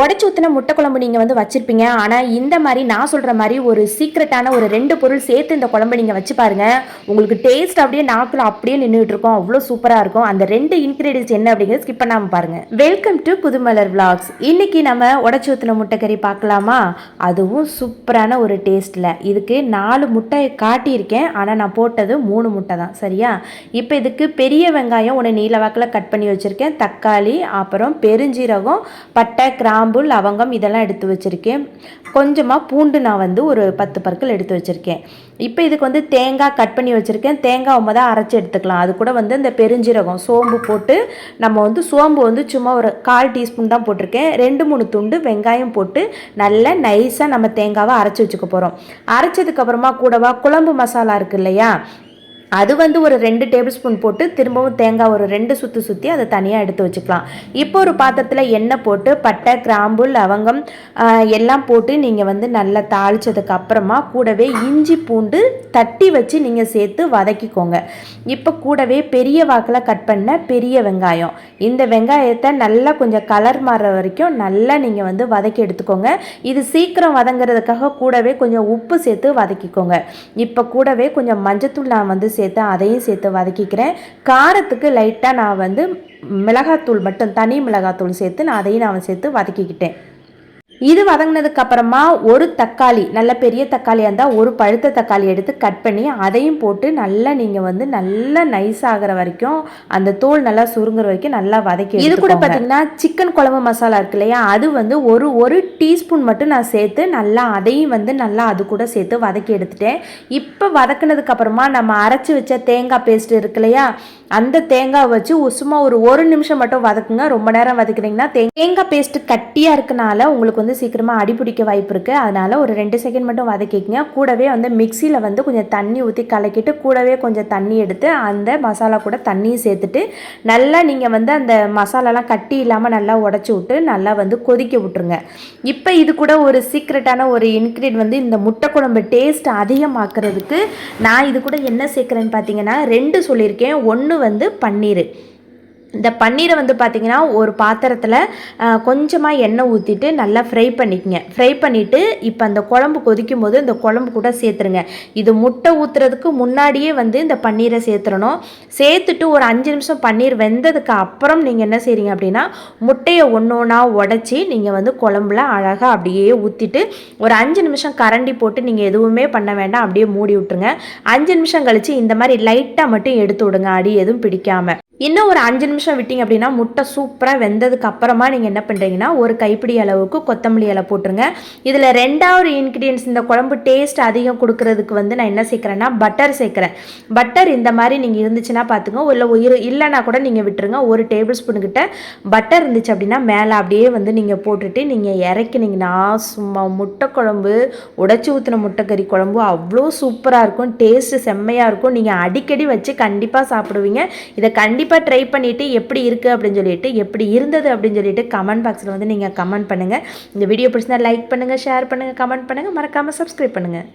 உடச்சி ஊற்றின முட்டை குழம்பு நீங்கள் வந்து வச்சுருப்பீங்க. ஆனால் இந்த மாதிரி நான் சொல்கிற மாதிரி ஒரு சீக்ரெட்டான ஒரு ரெண்டு பொருள் சேர்த்து இந்த குழம்பு நீங்கள் வச்சு பாருங்க. உங்களுக்கு டேஸ்ட் அப்படியே நாக்கில் அப்படியே நின்றுட்டு இருக்கும். அவ்வளோ சூப்பராக இருக்கும். அந்த ரெண்டு இன்க்ரீடியன்ஸ் என்ன அப்படிங்கிறது ஸ்கிப் பண்ணாமல் பாருங்கள் வெல்கம் டு புதுமலர் விளாக்ஸ் இன்னைக்கு நம்ம உடச்சி ஊற்றின முட்டைக்கறி பார்க்கலாமா? அதுவும் சூப்பரான ஒரு டேஸ்ட்டில் இதுக்கு நாலு முட்டை காட்டியிருக்கேன். ஆனால் நான் போட்டது மூணு முட்டை தான். சரியா? இப்போ இதுக்கு பெரிய வெங்காயம் ஒன்று நீல வாக்கில் கட் பண்ணி வச்சுருக்கேன். தக்காளி அப்புறம் பெருஞ்சீரகம் பட்டை கிராம் கிராம்பு லவங்கம் இதெல்லாம் எடுத்து வச்சுருக்கேன். கொஞ்சமாக பூண்டு நான் வந்து ஒரு பத்து பற்கள் எடுத்து வச்சுருக்கேன். இப்போ இதுக்கு வந்து தேங்காய் கட் பண்ணி வச்சுருக்கேன். தேங்காய் உமை தான் அரைச்சி எடுத்துக்கலாம். அது கூட வந்து இந்த பெருஞ்சீரகம் சோம்பு போட்டு நம்ம வந்து சோம்பு வந்து சும்மா ஒரு கால் டீஸ்பூன் தான் போட்டிருக்கேன். ரெண்டு மூணு துண்டு வெங்காயம் போட்டு நல்லா நைஸாக நம்ம தேங்காவை அரைச்சி வச்சுக்க போகிறோம் அரைச்சதுக்கப்புறமா கூடவா குழம்பு மசாலா இருக்கு இல்லையா? அது வந்து ஒரு ரெண்டு டேபிள் ஸ்பூன் போட்டு திரும்பவும் தேங்காய் ஒரு ரெண்டு சுற்றி சுற்றி அதை தனியாக எடுத்து வச்சுக்கலாம். இப்போ ஒரு பாத்திரத்தில் எண்ணெய் போட்டு பட்டை கிராம்பு லவங்கம் எல்லாம் போட்டு நீங்கள் வந்து நல்லா தாளித்ததுக்கு அப்புறமா கூடவே இஞ்சி பூண்டு தட்டி வச்சு நீங்கள் சேர்த்து வதக்கிக்கோங்க. இப்போ கூடவே பெரிய வாக்கில் கட் பண்ண பெரிய வெங்காயம். இந்த வெங்காயத்தை நல்லா கொஞ்சம் கலர் மாற வரைக்கும் நல்லா நீங்கள் வந்து வதக்கி எடுத்துக்கோங்க. இது சீக்கிரம் வதங்குறதுக்காக கூடவே கொஞ்சம் உப்பு சேர்த்து வதக்கிக்கோங்க. இப்போ கூடவே கொஞ்சம் மஞ்சத்தூள் நான் வந்து சேர்த்து சேர்த்து அதையும் சேர்த்து வதக்கிக்கிறேன். காரத்துக்கு லைட்டாக நான் வந்து மிளகாத்தூள் மட்டும் தனி மிளகாத்தூள் சேர்த்து நான் அதையும் நான் சேர்த்து வதக்கிக்கிட்டேன். இது வதங்கினதுக்கு அப்புறமா ஒரு தக்காளி நல்ல பெரிய தக்காளியாக இருந்தால் ஒரு பழுத்த தக்காளி எடுத்து கட் பண்ணி அதையும் போட்டு நல்லா நீங்கள் வந்து நல்லா நைஸ் ஆகிற வரைக்கும் அந்த தோல் நல்லா சுருங்குற வரைக்கும் நல்லா வதக்கி இது கூட பார்த்தீங்கன்னா சிக்கன் குழம்பு மசாலா இருக்கு இல்லையா? அது வந்து ஒரு ஒரு டீஸ்பூன் மட்டும் நான் சேர்த்து நல்லா அதையும் வந்து நல்லா அது கூட சேர்த்து வதக்கி எடுத்துட்டேன். இப்போ வதக்குனதுக்கு அப்புறமா நம்ம அரைச்சி வச்ச தேங்காய் பேஸ்ட் இருக்கு இல்லையா? அந்த தேங்காய் வச்சு சும்மா ஒரு ஒரு நிமிஷம் மட்டும் வதக்குங்க. ரொம்ப நேரம் வதக்குனீங்கன்னா தேங்காய் பேஸ்ட் கட்டியாக இருக்கனால உங்களுக்கு வந்து சீக்கிரமாக அடிப்பிடிக்க வாய்ப்பு இருக்குது அதனால் ஒரு ரெண்டு செகண்ட் மட்டும் வதக்கிக்கங்க. கூடவே வந்து மிக்சியில் வந்து கொஞ்சம் தண்ணி ஊற்றி கலக்கிட்டு கூடவே கொஞ்சம் தண்ணி எடுத்து அந்த மசாலா கூட தண்ணியும் சேர்த்துட்டு நல்லா நீங்கள் வந்து அந்த மசாலாலாம் கட்டி இல்லாமல் நல்லா உடச்சி விட்டு நல்லா வந்து கொதிக்க விட்டுருங்க. இப்போ இது கூட ஒரு சீக்ரெட்டான ஒரு இன்க்ரீட் வந்து இந்த முட்டை குழம்பு டேஸ்ட் அதிகமாக்குறதுக்கு நான் இது கூட என்ன சேர்க்குறேன்னு பார்த்தீங்கன்னா ரெண்டு சொல்லியிருக்கேன். ஒன்று வந்து பன்னீர். இந்த பன்னீரை வந்து பார்த்திங்கன்னா ஒரு பாத்திரத்தில் கொஞ்சமாக எண்ணெய் ஊற்றிட்டு நல்லா ஃப்ரை பண்ணிக்கங்க. ஃப்ரை பண்ணிவிட்டு இப்போ அந்த குழம்பு கொதிக்கும் போது இந்த குழம்பு கூட சேர்த்துருங்க. இது முட்டை ஊற்றுறதுக்கு முன்னாடியே வந்து இந்த பன்னீரை சேர்த்துறணும். சேர்த்துட்டு ஒரு அஞ்சு நிமிஷம் பன்னீர் வெந்ததுக்கு அப்புறம் நீங்கள் என்ன செய்கிறீங்க அப்படின்னா முட்டையை ஒன்று ஒன்றா உடச்சி நீங்கள் வந்து குழம்புல அழகாக அப்படியே ஊற்றிட்டு ஒரு அஞ்சு நிமிஷம் கரண்டி போட்டு நீங்கள் எதுவுமே பண்ண வேண்டாம் அப்படியே மூடி விட்டுருங்க. அஞ்சு நிமிஷம் கழித்து இந்த மாதிரி லைட்டாக மட்டும் எடுத்து விடுங்க அடி எதுவும் பிடிக்காமல் இன்னும் ஒரு அஞ்சு நிமிஷம் விட்டீங்க அப்படின்னா முட்டை சூப்பராக வெந்ததுக்கு அப்புறமா நீங்கள் என்ன பண்ணுறீங்கன்னா ஒரு கைப்பிடி அளவுக்கு கொத்தமல்லி இலை போட்டுருங்க. இதில் ரெண்டாவது இன்க்ரீடியன்ஸ் இந்த குழம்பு டேஸ்ட் அதிகம் கொடுக்கறதுக்கு வந்து நான் என்ன சேர்க்குறேன்னா பட்டர் சேர்க்குறேன். பட்டர் இந்த மாதிரி நீங்கள் இருந்துச்சுன்னா பார்த்துங்க இல்லை உயிர் இல்லைன்னா கூட நீங்கள் விட்டுருங்க. ஒரு டேபிள் ஸ்பூன் கிட்ட பட்டர் இருந்துச்சு அப்படின்னா மேலே அப்படியே வந்து நீங்கள் போட்டுட்டு நீங்கள் இறக்கினீங்கன்னா சும்மா முட்டை குழம்பு உடச்சி ஊற்றின முட்டைக்கறி குழம்பு அவ்வளோ சூப்பராக இருக்கும். டேஸ்ட்டு செம்மையாக இருக்கும். நீங்கள் அடிக்கடி வச்சு கண்டிப்பாக சாப்பிடுவீங்க. இதை கண்டிப்பாக கண்டிப்பாக ட்ரை பண்ணிவிட்டு எப்படி இருக்குது அப்படின்னு சொல்லிட்டு எப்படி இருந்தது அப்படின்னு சொல்லிட்டு கமெண்ட் பாக்ஸில் வந்து நீங்கள் கமெண்ட் பண்ணுங்கள் இந்த வீடியோ பிடிச்சிருந்தா லைக் பண்ணுங்கள் ஷேர் பண்ணுங்கள் கமெண்ட் பண்ணுங்கள் மறக்காமல் சப்ஸ்கிரைப் பண்ணுங்கள்